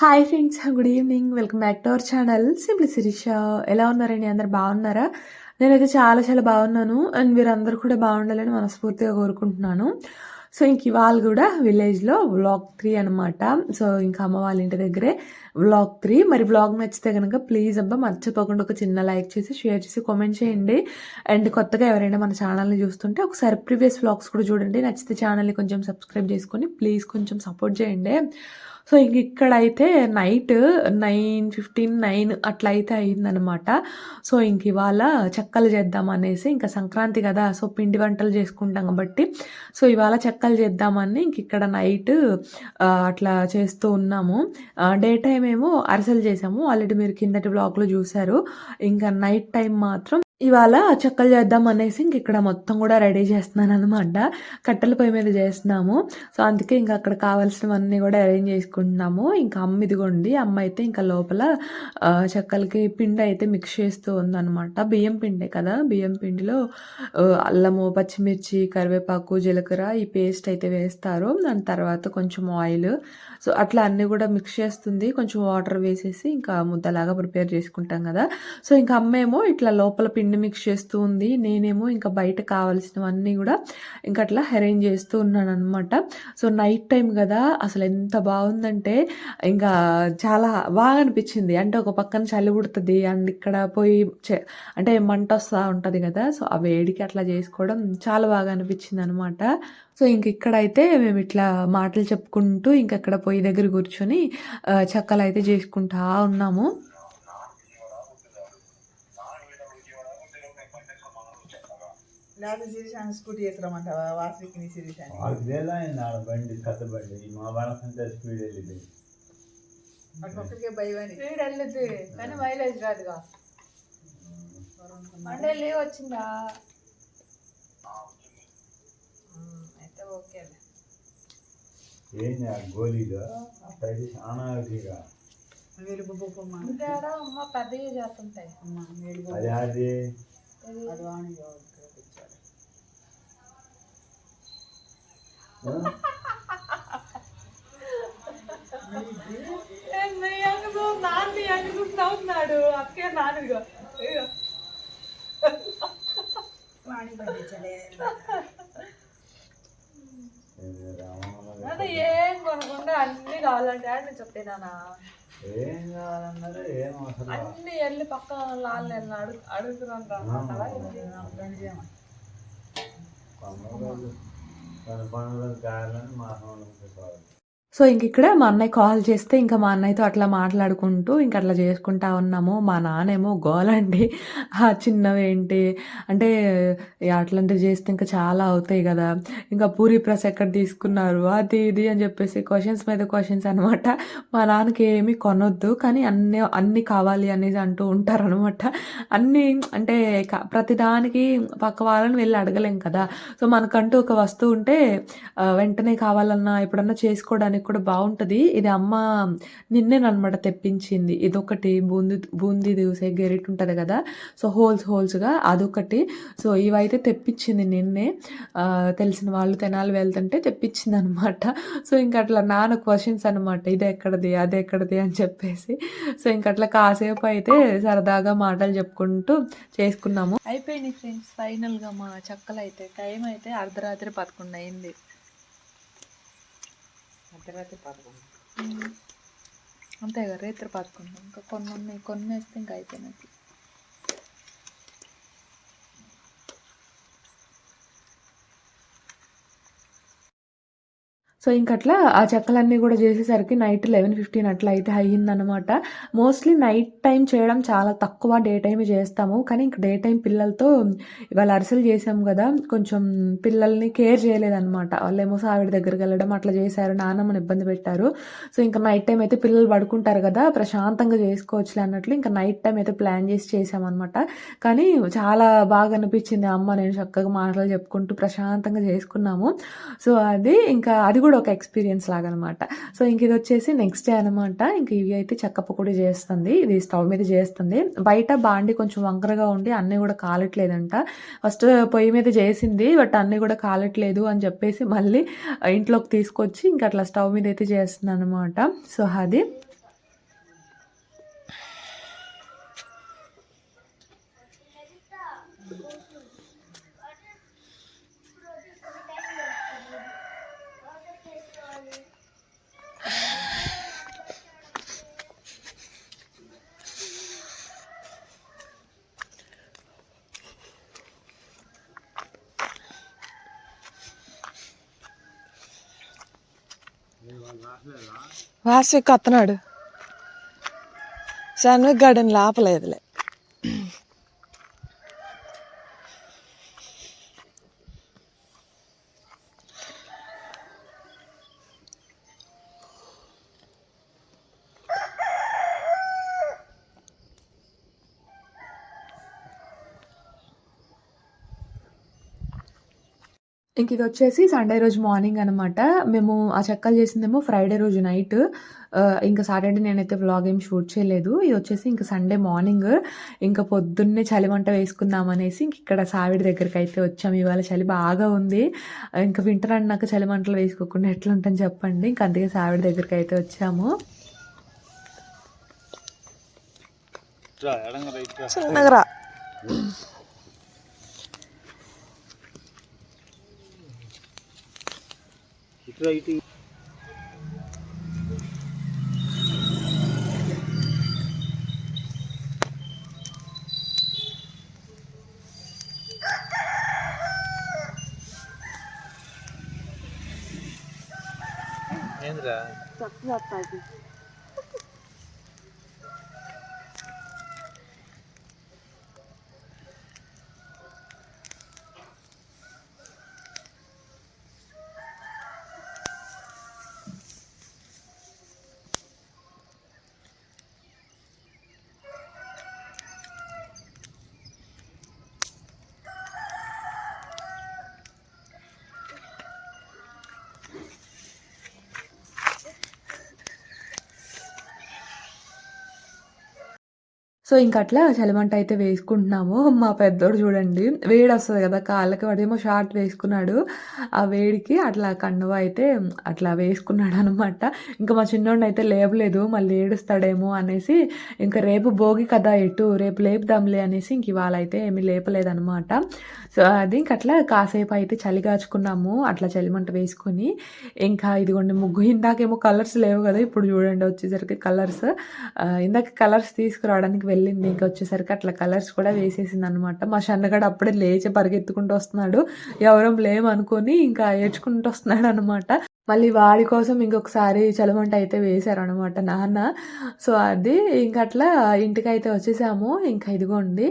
Hi friends good evening welcome back to our channel simply Shirisha ఎలా ఉన్నారండి? అందరు బాగున్నారా? నేనైతే చాలా చాలా బాగున్నాను. అండ్ మీరందరూ కూడా బాగుండాలని మనస్ఫూర్తిగా కోరుకుంటున్నాను. సో ఇంక ఇవాళ కూడా విలేజ్లో వ్లాగ్ త్రీ అనమాట సో ఇంకా అమ్మ వాళ్ళ ఇంటి దగ్గరే వ్లాగ్ త్రీ మరి వ్లాగ్ నచ్చితే కనుక ప్లీజ్ అబ్బా మర్చిపోకుండా ఒక చిన్న లైక్ చేసి షేర్ చేసి కామెంట్ చేయండి. అండ్ కొత్తగా ఎవరైనా మన ఛానల్ని చూస్తుంటే ఒకసారి ప్రీవియస్ వ్లాగ్స్ కూడా చూడండి. నచ్చితే ఛానల్ని కొంచెం సబ్స్క్రైబ్ చేసుకొని ప్లీజ్ కొంచెం సపోర్ట్ చేయండి. సో ఇంక ఇక్కడైతే నైట్ నైన్ ఫిఫ్టీన్ నైన్ అట్లా అయితే అయిందనమాట. సో ఇంక ఇవాళ చెక్కలు చేద్దాం అనేసి ఇంకా సంక్రాంతి కదా సో పిండి వంటలు చేసుకుంటాం కాబట్టి. సో ఇవాళ చెక్కలు చేద్దామని ఇంక ఇక్కడ నైట్ అట్లా చేస్తూ ఉన్నాము. డే టైం ఏమో అరిసెలు చేసాము. ఆల్రెడీ మీరు కిందటి బ్లాగ్లో చూసారు ఇంకా నైట్ టైం మాత్రం ఇవాళ చెక్కలు చేద్దాం అనేసి ఇంక ఇక్కడ మొత్తం కూడా రెడీ చేస్తున్నాను అనమాట కట్టెల పొయ్యి మీద చేస్తున్నాము. సో అందుకే ఇంకా అక్కడ కావాల్సినవన్నీ కూడా అరేంజ్ చేసుకుంటున్నాము. ఇంకా అమ్మ ఇదిగోండి అమ్మ అయితే ఇంకా లోపల చెక్కలకి పిండి అయితే మిక్స్ చేస్తూ ఉందన్నమాట. బియ్యం పిండే కదా బియ్యం పిండిలో అల్లము పచ్చిమిర్చి కరివేపాకు జీలకర్ర ఈ పేస్ట్ అయితే వేస్తారు. దాని తర్వాత కొంచెం ఆయిల్. సో అట్లా అన్నీ కూడా మిక్స్ చేస్తుంది. కొంచెం వాటర్ వేసేసి ఇంకా ముద్దలాగా ప్రిపేర్ చేసుకుంటాం కదా. సో ఇంకా అమ్మేమో ఇట్లా లోపల పిండి మిక్స్ చేస్తూ ఉంది. నేనేమో ఇంకా బయట కావాల్సినవన్నీ కూడా ఇంకా అట్లా అరేంజ్ చేస్తూ ఉన్నాను అనమాట సో నైట్ టైం కదా అసలు ఎంత బాగుందంటే ఇంకా చాలా బాగా అనిపించింది. అంటే ఒక పక్కన చలి పుడుతుంది అండ్ ఇక్కడ పోయి అంటే మంట వస్తూ ఉంటుంది కదా సో ఆ వేడికి అట్లా చేసుకోవడం చాలా బాగా అనిపించింది అనమాట సో ఇంక ఇక్కడైతే మేము ఇట్లా మాటలు చెప్పుకుంటూ ఇంకక్కడ పొయ్యి దగ్గర కూర్చొని చక్కలు అయితే చేసుకుంటా ఉన్నాము. లేకపోతే శిరీషాన్ని స్కూటీ చేసుకురమ్మంటావా వాసవికి నీ శిరీషాన్ని ఆడ బండి కొత్త బండి. మా వాళ్ళకంటే స్పీడ్ వెళ్ళింది. అటు పక్కకే భయం అని స్పీడ్ వెళ్ళదు కానీ మైలేజ్ రాదుగా. మండే లీవ్ వచ్చిందా? అయితే ఓకేలే ఏంది ఆ ఇదిగా వీళ్ళు బొబ్బమ్మ ఇంకేడా? అమ్మ పెద్దగా చేస్తుంటాయి. అమ్మ వీళ్ళు అది అది ఇది అది వాణి ఇక్కడ ఆ? నాన్న అనుకుంటా ఉన్నాడు అక్కే నాన్నగా అదే ఏం కొనకుండా అన్ని కావాలంటే ఆడ నేను చెప్పేదానా ఏం కావాలన్నారు ఏం అవసరం అన్ని వెళ్ళి పక్కన లాల్ నేను అడుగు అడుగుతున్నాను రా বাংলার গায়লান মাখন পাওয়া যায় సో ఇంక ఇక్కడ మా అన్నయ్య కాల్ చేస్తే ఇంకా మా అన్నయ్యతో అట్లా మాట్లాడుకుంటూ ఇంకా అట్లా చేసుకుంటా ఉన్నాము. మా నాన్నేమో గోలండి ఆ చిన్నవేంటి అంటే అట్లాంటివి చేస్తే ఇంకా చాలా అవుతాయి కదా. ఇంకా పూరి ప్రెస్ ఎక్కడ తీసుకున్నారు? అది ఇది అని చెప్పేసి క్వశ్చన్స్ మీద క్వశ్చన్స్ అనమాట మా నాన్నకి ఏమీ కొనొద్దు. కానీ అన్ని అన్ని కావాలి అనేది అంటూ ఉంటారనమాట అన్నీ అంటే ప్రతిదానికి పక్క వాళ్ళని వెళ్ళి అడగలేం కదా. సో మనకంటూ ఒక వస్తువు ఉంటే వెంటనే కావాలన్నా ఎప్పుడన్నా చేసుకోవడానికి కూడా బాగుంటుంది. ఇది అమ్మ నిన్నేనమాట తెప్పించింది. ఇదొకటి బూంది బూందీ దూసే గెరిట్ ఉంటుంది కదా. సో హోల్స్ హోల్స్గా అదొకటి సో ఇవైతే తెప్పించింది నిన్నే. తెలిసిన వాళ్ళు తెనాలి వెళ్తుంటే తెప్పించింది అనమాట సో ఇంకా అట్లా నాన్న క్వశ్చన్స్ అనమాట ఇది ఎక్కడది అది ఎక్కడది అని చెప్పేసి. సో ఇంకా అట్లా కాసేపు అయితే సరదాగా మాటలు చెప్పుకుంటూ చేసుకున్నాము. అయిపోయింది ఫ్రెండ్స్ ఫైనల్గా మా చక్కలు అయితే టైం అయితే అర్ధరాత్రి పదకొండు అయింది. అర్ధరాత్రి పదకొండు అంతే కదా రేత్రి పదకొండు ఇంకా కొన్ని ఉన్నాయి కొన్ని వేస్తే ఇంకా అయిపోయినట్టు. సో ఇంకట్లా ఆ చెక్కలన్నీ కూడా చేసేసరికి నైట్ లెవెన్ ఫిఫ్టీన్ అట్లా అయితే అయ్యిందనమాట మోస్ట్లీ నైట్ టైం చేయడం చాలా తక్కువ డే టైం చేస్తాము. కానీ ఇంక డే టైం పిల్లలతో ఇవాళ అరిసెలు చేసాము కదా కొంచెం పిల్లల్ని కేర్ చేయలేదన్నమాట. వాళ్ళేమో ఆవిడ దగ్గరికి వెళ్ళడం అట్లా చేశారు నానమ్మని ఇబ్బంది పెట్టారు. సో ఇంకా నైట్ టైం అయితే పిల్లలు పడుకుంటారు కదా ప్రశాంతంగా చేసుకోవచ్చులే అన్నట్లు ఇంకా నైట్ టైం అయితే ప్లాన్ చేసి చేసామన్నమాట. కానీ చాలా బాగా అనిపించింది అమ్మ నేను చక్కగా మాటలు చెప్పుకుంటూ ప్రశాంతంగా చేసుకున్నాము. సో అది ఇంకా అది కూడా ఒక ఎక్స్పీరియన్స్ లాగా అనమాట సో ఇంక ఇది వచ్చేసి నెక్స్ట్ డే అనమాట. ఇంక ఇవి అయితే చెక్క కూడా చేస్తుంది. ఇది స్టవ్ మీద చేస్తుంది. బయట బాండి కొంచెం వంకరగా ఉండి అన్నీ కూడా కాలట్లేదంట. ఫస్ట్ పొయ్యి మీద చేసింది బట్ అన్నీ కూడా కాలట్లేదు అని చెప్పేసి మళ్ళీ ఇంట్లోకి తీసుకొచ్చి ఇంక అట్లా స్టవ్ మీద అయితే చేస్తుంది అనమాట సో అది. వాసవి కొత్తనాడు. శాన్విక్ గార్డెన్ లోపలేదులే. ఇంక ఇది వచ్చేసి సండే రోజు మార్నింగ్ అనమాట మేము ఆ చెక్కలు చేసిందేమో ఫ్రైడే రోజు నైట్ ఇంకా సాటర్డే నేనైతే వ్లాగ్ ఏం షూట్ చేయలేదు. ఇది వచ్చేసి ఇంకా సండే మార్నింగ్ ఇంకా పొద్దున్నే చలి వంట వేసుకుందాం అనేసి ఇంక ఇక్కడ సావిడి దగ్గరికి అయితే వచ్చాము ఇవాళ చలి బాగా ఉంది. ఇంకా వింటర్ అన్నాక చలి మంటలు వేసుకోకుండా ఎట్లా ఉంటుంది చెప్పండి? ఇంక అందుకే సావిడి దగ్గరికి అయితే వచ్చాము. చిన్నగా రా ఇట్లా ఇటు ఏంద్రా సో ఇంక అట్లా చలిమంట అయితే వేసుకుంటున్నాము. మా పెద్దోడు చూడండి వేడి వస్తుంది కదా కాళ్ళకి వాడేమో షార్ట్ వేసుకున్నాడు. ఆ వేడికి అట్లా కండువ అయితే అట్లా వేసుకున్నాడు అనమాట ఇంకా మా చిన్నోడిని అయితే లేపలేదు మళ్ళీ ఏడుస్తాడేమో అనేసి ఇంకా రేపు భోగి కదా ఎటు రేపు లేపుదాంలే అనేసి ఇంక ఇవాళ అయితే ఏమీ లేపలేదనమాట సో అది ఇంక అట్లా కాసేపు అయితే చలి కాచుకున్నాము అట్లా చలిమంట వేసుకొని. ఇంకా ఇదిగోండి ముగ్గు ఇందాకేమో కలర్స్ లేవు కదా ఇప్పుడు చూడండి వచ్చేసరికి కలర్స్. ఇందాక కలర్స్ తీసుకురావడానికి వెళ్ళింది. ఇంకా వచ్చేసరికి అట్లా కలర్స్ కూడా వేసేసింది అనమాట మా షన్నగాడు అప్పుడే లేచి పరిగెత్తుకుంటూ వస్తున్నాడు. ఎవరం లేమనుకొని ఇంకా ఏడ్చుకుంటూ వస్తున్నాడు అనమాట మళ్ళీ వాడి కోసం ఇంకొకసారి చలిమంట అయితే వేశారనమాట నాన్న. సో అది ఇంక అట్లా ఇంటికి అయితే వచ్చేసాము. ఇంకా ఇదిగోండి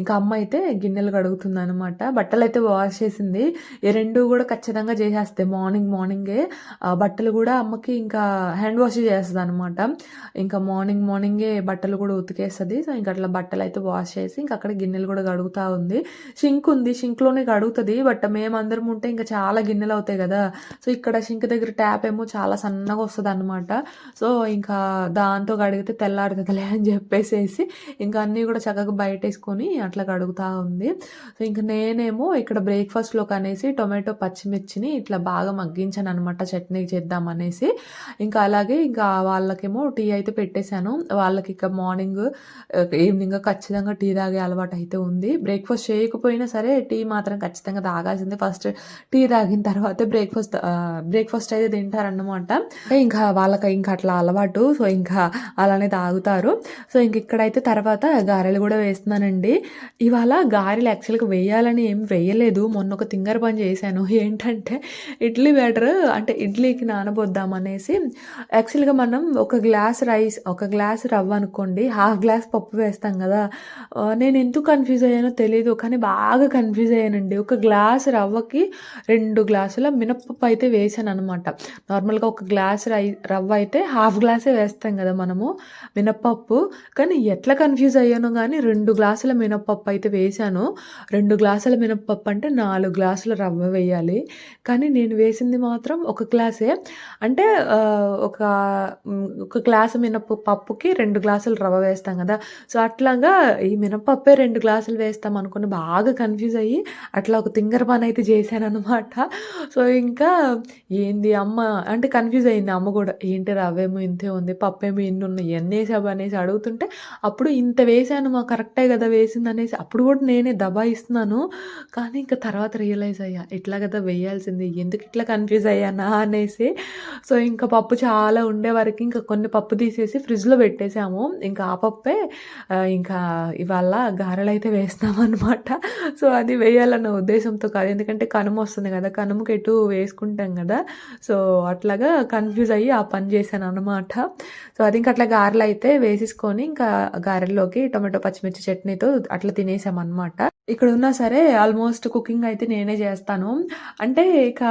ఇంకా అమ్మ అయితే గిన్నెలు కడుగుతుంది అనమాట బట్టలు అయితే వాష్ చేసింది. ఈ రెండు కూడా ఖచ్చితంగా చేసేస్తాయి మార్నింగ్ మార్నింగే. బట్టలు కూడా అమ్మకి ఇంకా హ్యాండ్ వాష్ చేస్తుంది అనమాట ఇంకా మార్నింగ్ మార్నింగే బట్టలు కూడా ఉతికేస్తుంది. సో ఇంకా అట్లా బట్టలు అయితే వాష్ చేసి ఇంకా అక్కడ గిన్నెలు కూడా కడుగుతూ ఉంది. షింక్ ఉంది షింక్లోనే కడుగుతుంది. బట్ మేమందరం ఉంటే ఇంకా చాలా గిన్నెలు అవుతాయి కదా. సో ఇక్కడ షింక్ దగ్గర ట్యాప్ ఏమో చాలా సన్నగా వస్తుంది అనమాట సో ఇంకా దాంతో కడిగితే తెల్లారుతుందిలే అని చెప్పేసేసి ఇంకా అన్నీ కూడా చక్కగా బయట వేసుకొని అట్లా కడుగుతూ ఉంది. సో ఇంకా నేనేమో ఇక్కడ బ్రేక్ఫాస్ట్లోకి అనేసి టొమాటో పచ్చిమిర్చిని ఇట్లా బాగా మగ్గించాను అనమాట చట్నీ చేద్దామనేసి ఇంకా అలాగే ఇంకా వాళ్ళకేమో టీ అయితే పెట్టేశాను. వాళ్ళకి ఇక మార్నింగ్ ఈవినింగ్ ఖచ్చితంగా టీ తాగే అలవాటు అయితే ఉంది. బ్రేక్ఫాస్ట్ చేయకపోయినా సరే టీ మాత్రం ఖచ్చితంగా తాగాల్సిందే. ఫస్ట్ టీ తాగిన తర్వాత బ్రేక్ఫాస్ట్ బ్రేక్ఫాస్ట్ అయితే తింటారన్నమాట. ఇంకా వాళ్ళకి ఇంకా అట్లా అలవాటు సో ఇంకా అలానే తాగుతారు. సో ఇంక ఇక్కడైతే తర్వాత గారెలు కూడా వేస్తున్నానండి. ఇవాళ గారెలు యాక్చువల్గా వేయాలని ఏం వేయలేదు. మొన్న ఒక తింగర్ పని చేశాను. ఏంటంటే ఇడ్లీ బ్యాటర్ అంటే ఇడ్లీకి నానబోద్దాం అనేసి యాక్చువల్గా మనం ఒక గ్లాస్ రైస్ ఒక గ్లాస్ రవ్వ అనుకోండి హాఫ్ గ్లాస్ పప్పు వేస్తాం కదా. నేను ఎందుకు కన్ఫ్యూజ్ అయ్యానో తెలియదు కానీ బాగా కన్ఫ్యూజ్ అయ్యానండి. ఒక గ్లాస్ రవ్వకి రెండు గ్లాసుల మినప్పప్పు అయితే వేసాను అనమాట నార్మల్గా ఒక గ్లాస్ రై రవ్వ అయితే హాఫ్ గ్లాసే వేస్తాం కదా మనము మినప్పప్పు. కానీ ఎట్లా కన్ఫ్యూజ్ అయ్యానో కానీ రెండు గ్లాసుల మినప్పప్పు అయితే వేశాను. రెండు గ్లాసుల మినప్పప్పు అంటే నాలుగు గ్లాసుల రవ్వ వేయాలి. కానీ నేను వేసింది మాత్రం ఒక గ్లాసే. అంటే ఒక ఒక గ్లాసు మినప్ప పప్పుకి రెండు గ్లాసులు రవ్వ వేస్తాం కదా. సో అట్లాగా ఈ మినపప్పే రెండు గ్లాసులు వేస్తాం అనుకుని బాగా కన్ఫ్యూజ్ అయ్యి అట్లా ఒక తింగర పని అయితే చేశాను అనమాట సో ఇంకా ఏంది అమ్మ అంటే కన్ఫ్యూజ్ అయింది. అమ్మ కూడా ఏంటి రవ్వేమో ఇంతే ఉంది పప్పేమో ఎన్ని ఉన్నాయి ఎన్ని వేసావు? అనేసి అడుగుతుంటే అప్పుడు ఇంత వేసాను మా కరెక్టే కదా వేసింది అనేసి అప్పుడు కూడా నేనే దబాయిస్తున్నాను కానీ ఇంకా తర్వాత రియలైజ్ అయ్యా ఇట్లా కదా వేయాల్సింది ఎందుకు ఇట్లా కన్ఫ్యూజ్ అయ్యానా? అనేసి. సో ఇంకా పప్పు చాలా ఉండే వరకు ఇంకా కొన్ని పప్పు తీసేసి ఫ్రిడ్జ్లో పెట్టేసాము. ఇంకా ఆ పప్పే ఇంకా ఇవాళ గారెలు అయితే వేస్తామన్నమాట సో అది వేయాలన్న ఉద్దేశంతో కాదు. ఎందుకంటే కనుమ వస్తుంది కదా కనుమకి ఎటు వేసుకుంటాం కదా. సో అట్లాగా కన్ఫ్యూజ్ అయ్యి ఆ పని చేశాను అనమాట సో అది ఇంకా అట్లా గారెలు అయితే వేసేసుకొని ఇంకా గారెల్లోకి టొమాటో పచ్చిమిర్చి చట్నీతో అట్లా తినేసాం ఇక్కడున్నా ఇక్కడ సరే ఆల్మోస్ట్ కుకింగ్ అయితే నేనే చేస్తాను. అంటే ఇక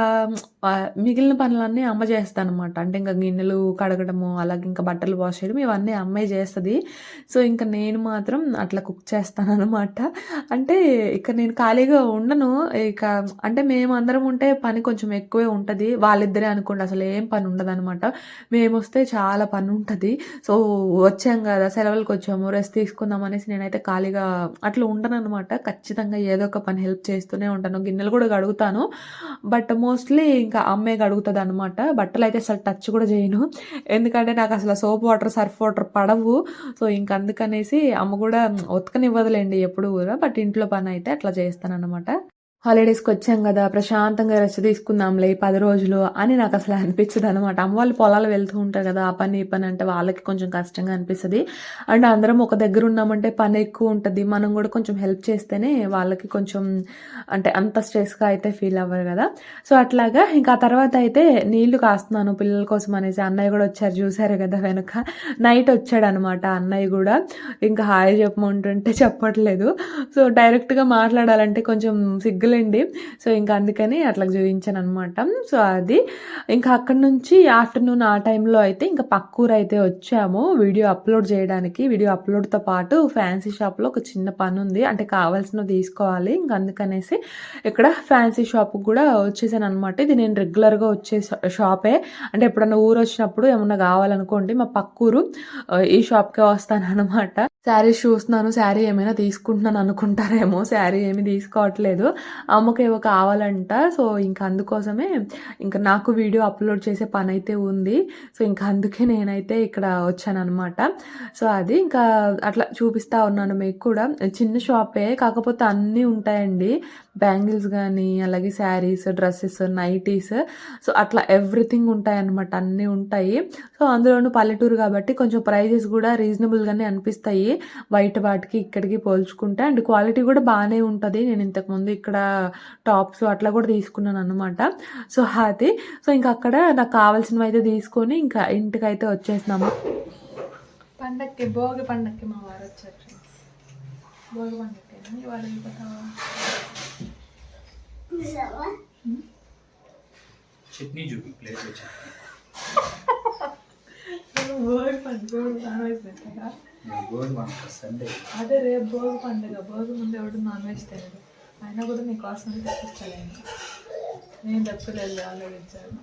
మిగిలిన పనులన్నీ అమ్మ చేస్తాను అనమాట అంటే ఇంకా గిన్నెలు కడగడము అలాగే ఇంకా బట్టలు వాష్ చేయడం ఇవన్నీ అమ్మే చేస్తుంది. సో ఇంకా నేను మాత్రం అట్లా కుక్ చేస్తాను అనమాట అంటే ఇక నేను ఖాళీగా ఉండను. ఇక అంటే మేము అందరం ఉంటే పని కొంచెం ఎక్కువే ఉంటుంది. వాళ్ళిద్దరే అనుకోండి అసలు ఏం పని ఉండదు అనమాట మేము వస్తే చాలా పని ఉంటుంది. సో వచ్చాం కదా సెలవులకు వచ్చాము రెస్ట్ తీసుకుందాం అనేసి నేనైతే ఖాళీగా అట్లా ఉండను అనమాట ఖచ్చితంగా ఏదో ఒక పని హెల్ప్ చేస్తూనే ఉంటాను. గిన్నెలు కూడా కడుగుతాను. బట్ మోస్ట్లీ ఇంకా అమ్మే కడుగుతుంది అనమాట బట్టలు అయితే అసలు టచ్ కూడా చేయను. ఎందుకంటే నాకు అసలు సోప్ వాటర్ సర్ఫ్ వాటర్ పడవు. సో ఇంక అందుకనేసి అమ్మ కూడా ఉతకనివ్వదులేండి ఎప్పుడు కూడా. బట్ ఇంట్లో పని అయితే అట్లా చేస్తాను అనమాట హాలిడేస్కి వచ్చాం కదా ప్రశాంతంగా రెస్ట్ తీసుకుందాంలే పది రోజులు అని నాకు అసలు అనిపించదు అనమాట అమ్మ వాళ్ళు పొలాలు వెళ్తూ ఉంటారు కదా ఆ పని ఈ పని అంటే వాళ్ళకి కొంచెం కష్టంగా అనిపిస్తుంది. అండ్ అందరం ఒక దగ్గర ఉన్నామంటే పని ఎక్కువ ఉంటుంది. మనం కూడా కొంచెం హెల్ప్ చేస్తేనే వాళ్ళకి కొంచెం అంటే అంత స్ట్రెస్గా అయితే ఫీల్ అవ్వరు కదా. సో అట్లాగా ఇంకా ఆ తర్వాత అయితే నీళ్ళు కాస్తున్నాను పిల్లల కోసం అనేసి అన్నయ్య కూడా వచ్చారు చూసారు కదా వెనక. నైట్ వచ్చాడు అనమాట అన్నయ్య కూడా. ఇంకా హాయ్ చెప్పమంటుంటే చెప్పట్లేదు. సో డైరెక్ట్గా మాట్లాడాలంటే కొంచెం వద్దులేండి. సో ఇంకా అందుకని అట్లా చూపించాను అనమాట సో అది ఇంకా అక్కడ నుంచి ఆఫ్టర్నూన్ ఆ టైంలో అయితే ఇంకా పక్కూరు అయితే వచ్చాము. వీడియో అప్లోడ్ చేయడానికి వీడియో అప్లోడ్తో పాటు ఫ్యాన్సీ షాప్లో ఒక చిన్న పని ఉంది. అంటే కావాల్సినవి తీసుకోవాలి. ఇంకా అందుకనేసి ఇక్కడ ఫ్యాన్సీ షాప్ కూడా వచ్చేసాను అనమాట ఇది నేను రెగ్యులర్గా వచ్చే షాపే. అంటే ఎప్పుడన్నా ఊరు వచ్చినప్పుడు ఏమన్నా కావాలనుకోండి మా పక్కూరు ఈ షాప్కే వస్తాను అనమాట శారీస్ చూస్తున్నాను శారీ ఏమైనా తీసుకుంటున్నాను అనుకుంటారేమో శారీ ఏమీ తీసుకోవట్లేదు. అమ్మకి ఏవో కావాలంట సో ఇంకా అందుకోసమే ఇంకా నాకు వీడియో అప్లోడ్ చేసే పని అయితే ఉంది. సో ఇంకా అందుకే నేనైతే ఇక్కడ వచ్చాను అనమాట సో అది ఇంకా అట్లా చూపిస్తా ఉన్నాను మీకు కూడా. చిన్న షాపే కాకపోతే అన్నీ ఉంటాయండి. బ్యాంగిల్స్ కానీ అలాగే శారీస్ డ్రెస్సెస్ నైటీస్ సో అట్లా ఎవ్రీథింగ్ ఉంటాయన్నమాట అన్నీ ఉంటాయి. సో అందులోనూ పల్లెటూరు కాబట్టి కొంచెం ప్రైజెస్ కూడా రీజనబుల్గానే అనిపిస్తాయి. బయట వాటికి ఇక్కడికి పోల్చుకుంటే అండ్ క్వాలిటీ కూడా బాగానే ఉంటుంది. నేను ఇంతకుముందు ఇక్కడ టాప్స్ అట్లా కూడా తీసుకున్నాను అనమాట సో అది సో ఇంకా అక్కడ నాకు కావాల్సినవి అయితే తీసుకొని ఇంకా ఇంటికి అయితే వచ్చేసినాము. పండక్కి భోగి పండక్కి మా వారు వచ్చారు భోగి పండక్కి. చట్నీ చూపి ప్లేట్ భోగి పండుగ పెట్టారా గోధుమ సండే. అదే రేపు భోగి పండుగ. భోగి ముందు ఎవడు నాన్ వెజ్ తినడు. అయినా కూడా నీ కోసం తెప్పించాను నేను తప్పలేదు ఆల్రెడీ ఇచ్చాను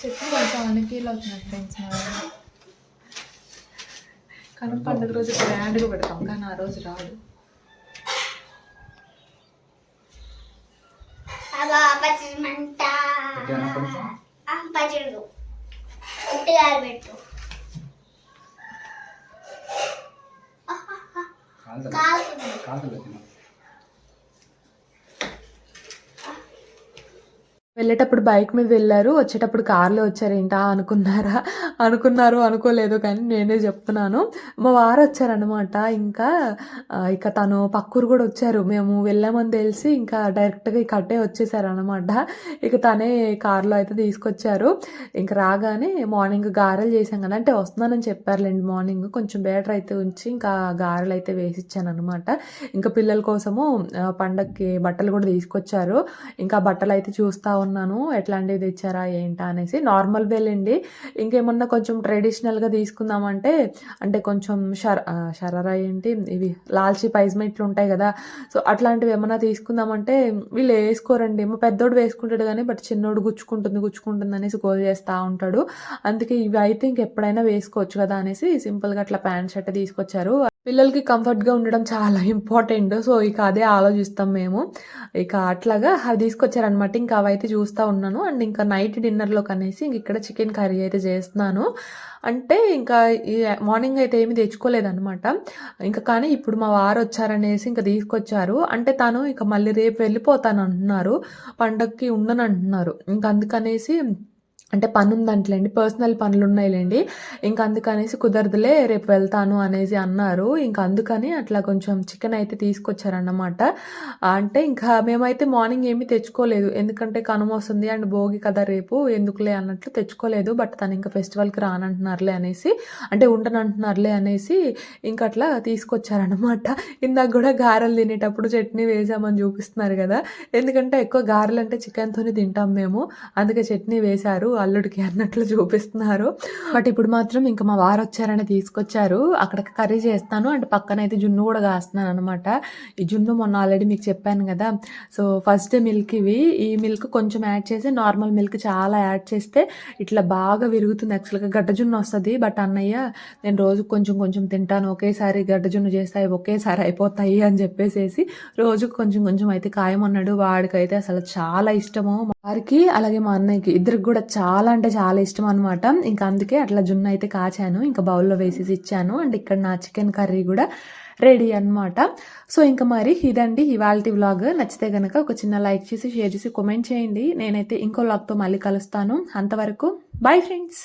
చెట్లు కొంచెం అన్ని ఫీల్ అవుతున్నాయి ఫ్రెండ్స్ కనుక పండుగ రోజు గ్రాండ్గా పెడతాం కానీ ఆ రోజు రాడు వెళ్ళేటప్పుడు బైక్ మీద వెళ్ళారు. వచ్చేటప్పుడు కార్లో వచ్చారేంటా అనుకున్నారా? అనుకున్నారు అనుకోలేదు కానీ నేనే చెప్తున్నాను. మా వారు వచ్చారనమాట ఇంకా ఇక తను పక్కూరు కూడా వచ్చారు. మేము వెళ్ళామని తెలిసి ఇంకా డైరెక్ట్గా ఇక అట్టే వచ్చేసారనమాట ఇక తనే కార్లో అయితే తీసుకొచ్చారు. ఇంకా రాగానే మార్నింగ్ గారెలు చేశాం కదా. అంటే వస్తున్నానని చెప్పారులేండి మార్నింగ్. కొంచెం బ్యాటర్ అయితే ఉంచి ఇంకా గారెలు అయితే వేసిచ్చాను అనమాట ఇంకా పిల్లల కోసము పండగకి పండక్కి బట్టలు కూడా తీసుకొచ్చారు. ఇంకా బట్టలు అయితే చూస్తూ ఉన్నాను ఎట్లాంటివి తెచ్చారా ఏంటా అనేసి. నార్మల్ వేలండి ఇంకేమన్నా కొంచెం ట్రెడిషనల్గా తీసుకుందామంటే అంటే కొంచెం షర షరారా ఏంటి? ఇవి లాల్చి పైజ్మా ఇట్లా ఉంటాయి కదా. సో అట్లాంటివి ఏమన్నా తీసుకుందామంటే వీళ్ళు వేసుకోరండి. మా పెద్దోడు వేసుకుంటాడు కానీ బట్ చిన్నోడు గుచ్చుకుంటుంది గుచ్చుకుంటుంది అనేసి గోల్ చేస్తూ ఉంటాడు. అందుకే ఇవి అయితే ఇంకెప్పుడైనా వేసుకోవచ్చు కదా అనేసి సింపుల్గా అట్లా ప్యాంట్ షర్ట్ తీసుకొచ్చారు. పిల్లలకి కంఫర్ట్గా ఉండడం చాలా ఇంపార్టెంట్. సో ఇక అదే ఆలోచిస్తాం మేము. ఇక అట్లాగా అవి తీసుకొచ్చారనమాట ఇంకా అవైతే చూస్తాం. చూస్తూ ఉన్నాను. అండ్ ఇంకా నైట్ డిన్నర్లో కనేసి ఇంక ఇక్కడ చికెన్ కర్రీ అయితే చేస్తున్నాను. అంటే ఇంకా మార్నింగ్ అయితే ఏమీ తెచ్చుకోలేదన్నమాట. ఇంకా కానీ ఇప్పుడు మా వారు వచ్చారనేసి ఇంకా తీసుకొచ్చారు. అంటే తను ఇంకా మళ్ళీ రేపు వెళ్ళిపోతాను అంటున్నారు పండగకి ఉండను అంటున్నారు ఇంకా అందుకనేసి అంటే పని ఉందంటలేండి పర్సనల్ పనులు ఉన్నాయిలేండి ఇంకా అందుకనేసి కుదరదులే రేపు వెళ్తాను అనేసి అన్నారు. ఇంకా అందుకని అట్లా కొంచెం చికెన్ అయితే తీసుకొచ్చారన్నమాట. అంటే ఇంకా మేమైతే మార్నింగ్ ఏమీ తెచ్చుకోలేదు. ఎందుకంటే కనుమ వస్తుంది అండ్ భోగి కదా రేపు ఎందుకులే అన్నట్లు తెచ్చుకోలేదు. బట్ తను ఇంకా ఫెస్టివల్కి రానంటున్నారులే అనేసి అంటే ఉండనంటున్నారులే అనేసి ఇంకా అట్లా తీసుకొచ్చారనమాట ఇందాక కూడా గారెలు తినేటప్పుడు చట్నీ వేసామని చూపిస్తున్నారు కదా. ఎందుకంటే ఎక్కువ గారెలు అంటే చికెన్తోనే తింటాం మేము. అందుకే చట్నీ వేశారు. అల్లుడికి అన్నట్లు చూపిస్తున్నారు. బట్ ఇప్పుడు మాత్రం ఇంకా మా వారు వచ్చారని తీసుకొచ్చారు. అక్కడ కర్రీ చేస్తాను. అండ్ పక్కన అయితే జున్ను కూడా కాస్తున్నాను అనమాట ఈ జున్ను మొన్న ఆల్రెడీ మీకు చెప్పాను కదా. సో ఫస్ట్ డే మిల్క్ ఇవి. ఈ మిల్క్ కొంచెం యాడ్ చేసి నార్మల్ మిల్క్ చాలా యాడ్ చేస్తే ఇట్లా బాగా విరుగుతుంది. యాక్చువల్గా గడ్డ జున్ను వస్తుంది. బట్ అన్నయ్య నేను రోజు కొంచెం కొంచెం తింటాను. ఒకేసారి గడ్డ జున్ను చేస్తాయి. ఒకేసారి అయిపోతాయి అని చెప్పేసేసి రోజు కొంచెం కొంచెం అయితే కాయమన్నాడు. వాడికైతే అసలు చాలా ఇష్టము. వారికి అలాగే మా అన్నయ్యకి ఇద్దరికి కూడా చాలా అంటే చాలా ఇష్టం అనమాట ఇంకా అందుకే అట్లా జున్ను అయితే కాచాను. ఇంకా బౌల్లో వేసేసి ఇచ్చాను. అండ్ ఇక్కడ నా చికెన్ కర్రీ కూడా రెడీ అన్నమాట. సో ఇంకా మరి ఇదండి ఇవాళ వ్లాగ్. నచ్చితే కనుక ఒక చిన్న లైక్ చేసి షేర్ చేసి కామెంట్ చేయండి. నేనైతే ఇంకో వ్లాగ్తో మళ్ళీ కలుస్తాను. అంతవరకు బాయ్ ఫ్రెండ్స్.